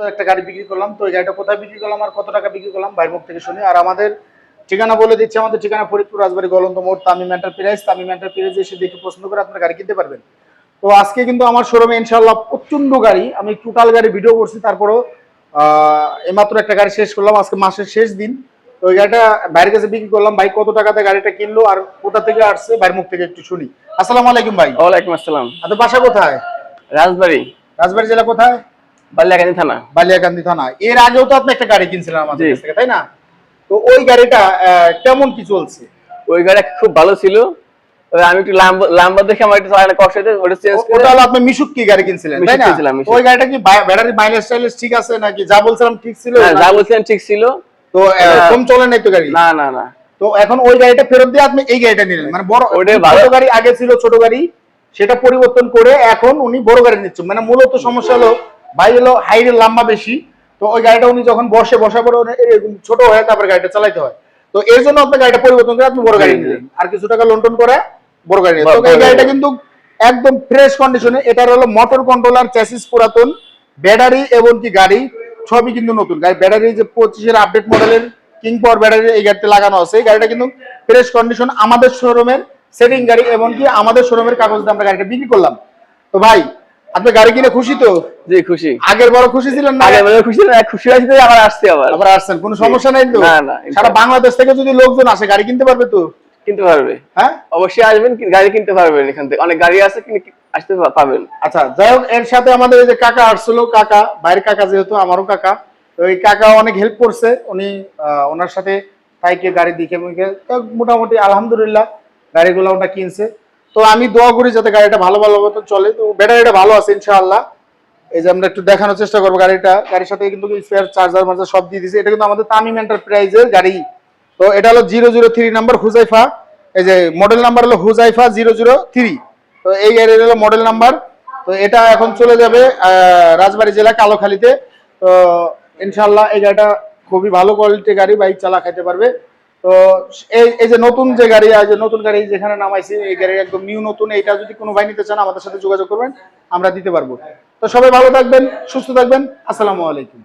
একটা গাড়ি বিক্রি করলাম তো গাড়িটা কোথায় বিক্রি করলাম আর কত টাকা বিক্রি করলাম বাইরের মুখ থেকে শুনি। আর আমাদের ঠিকানা বলে দিচ্ছি আমাদের ঠিকানা ফরিদপুর রাজবাড়ি গলন্দ মোড় তামিম এন্টারপ্রাইজ। তামিম এন্টারপ্রাইজ এসে দেখে পছন্দ করে আপনার গাড়ি কিনতে পারবেন। তো আজকে কিন্তু আমার শোরুমে ইনশাল্লাহ প্রচণ্ড গাড়ি আমি টোটাল গাড়ি ভিডিও করছি তারপরেও আহ, এইমাত্র একটা গাড়ি শেষ করলাম আজকে মাসের শেষ দিন। তো ওই গাড়িটা বাইরের কাছে বিক্রি করলাম ভাই কত টাকাতে গাড়িটা কিনলো আর কোথা থেকে আসছে বাইরের মুখ থেকে একটু শুনি। আসসালামু আলাইকুম ভাই। ওয়ালাইকুম আসসালাম। আপনার বাসা কোথায়? রাজবাড়ি। রাজবাড়ি জেলা কোথায়? বালিয়াকান্দি থানা। বালিয়াকান্দি থানা। এর আগেও তো আপনি একটা গাড়ি কিনছিলেন আমাদের কাছ থেকে তাই না? তো ওই গাড়িটা কেমন কি চলছে? ওই গাড়ি খুব ভালো ছিল। আমি একটু লাম্বা লাম্বা দেখে আমার একটু চালানো কষ্ট হয়েছে ওটা চেঞ্জ করে ওটা হলো আপনি মিশুক কি গাড়ি কিনছিলেন তাই না? ওই গাড়িটা কি ব্যাটারি মাইলেজ টাইলেজ ঠিক আছে নাকি? যা বলছিলাম ঠিক ছিল? হ্যাঁ, যা বলছিলেন ঠিক ছিল। তো কম চলে নাই তো গাড়ি? না না না। তো এখন ওই গাড়িটা ফেরত দিয়ে আপনি এই গাড়িটা নিলেন। মানে বড়। গাড়ি আগে ছিল ছোট গাড়ি সেটা পরিবর্তন করে এখন উনি বড় গাড়ি নিচ্ছেন মানে মূলত সমস্যা হলো ভাই হলো হাইটের লম্বা বেশি তো ওই গাড়িটা উনি যখন বসে বসার পরে এরকম ছোট হয়ে তারপর গাড়িটা চালাইতে হয়। তো এর জন্য আপনি গাড়িটা পরিবর্তন করে আপনি বড় গাড়ি। নিলেন। আর কিছু টাকা লন্ডন করে বড় গাড়ি নিলেন। তো এই গাড়িটা কিন্তু একদম ফ্রেশ কন্ডিশনে এটার হলো মোটর কন্ট্রোলার চ্যাসিস পুরাতন ব্যাটারি এবং কি গাড়ি সবই কিন্তু নতুন। গাড়ি ব্যাটারি যে পঁচিশের আপডেট মডেলের কিং পাওয়ার ব্যাটারি এই গাড়িতে লাগানো আছে। এই গাড়িটা কিন্তু ফ্রেশ কন্ডিশন আমাদের শোরুমের সেটিং গাড়ি এমনকি আমাদের শোরুমের কাগজ দিয়ে আমরা গাড়িটা বিক্রি করলাম। তো ভাই আপনি গাড়ি কিনে খুশি তো? জি খুশি। আগের বড় খুশি ছিলেন না? আগে বলে খুশি না খুশি হয়েছে তো আবার আসছে আবার। আবার আসছেন কোনো সমস্যা নাই তো? না, না, সারা বাংলাদেশ থেকে যদি লোকজন আসে গাড়ি কিনতে পারবে তো? কিনতে পারবে। হ্যাঁ? অবশ্যই আসবেন গাড়ি কিনতে পারবেন এখান থেকে। অনেক গাড়ি আছে কিনে আসতে পাবেন। আচ্ছা যাই হোক এর সাথে আমাদের এই যে কাকা আসছিল কাকা বাইরের কাকা যেহেতু আমারও কাকা তো এই কাকা অনেক হেল্প করছে। উনি ওনার সাথে তাইকে গাড়ি দিকে মুখে মোটামুটি আলহামদুলিল্লাহ গাড়িগুলো ওটা কিনছে। তো আমি দোয়া করি যাতে গাড়িটা ভালো ভালো মতো চলে। তো ব্যাটারিটা ভালো আছে, ইনশাআল্লাহ। এই যে আমরা একটু দেখানোর চেষ্টা করব গাড়িটা। গাড়ির সাথে কিন্তু স্পেয়ার চার্জার মার্জার সব দিয়ে দিয়েছে। এটা কিন্তু আমাদের তামিম এন্টারপ্রাইজের গাড়ি। তো এটা হলো zero zero three number Huzaifa. এই যে মডেল নাম্বার হলো হুজাইফা জিরো জিরো থ্রি। তো এই গাড়ির হলো মডেল নাম্বার তো এটা এখন চলে যাবে রাজবাড়ী জেলা কালোখালীতে। তো ইনশাল্লাহ এই গাড়িটা খুবই ভালো কোয়ালিটির গাড়ি, বাইক চালা খাইতে পারবে। তো এই এই যে নতুন যে গাড়ি যে নতুন গাড়ি যেখানে নামাইছি, এই গাড়ি একদম নিউ নতুন এটা যদি কোনো ভাই নিতে চান আমাদের সাথে যোগাযোগ করবেন, আমরা দিতে পারব। তো সবাই ভালো থাকবেন, সুস্থ থাকবেন, আসসালামু আলাইকুম।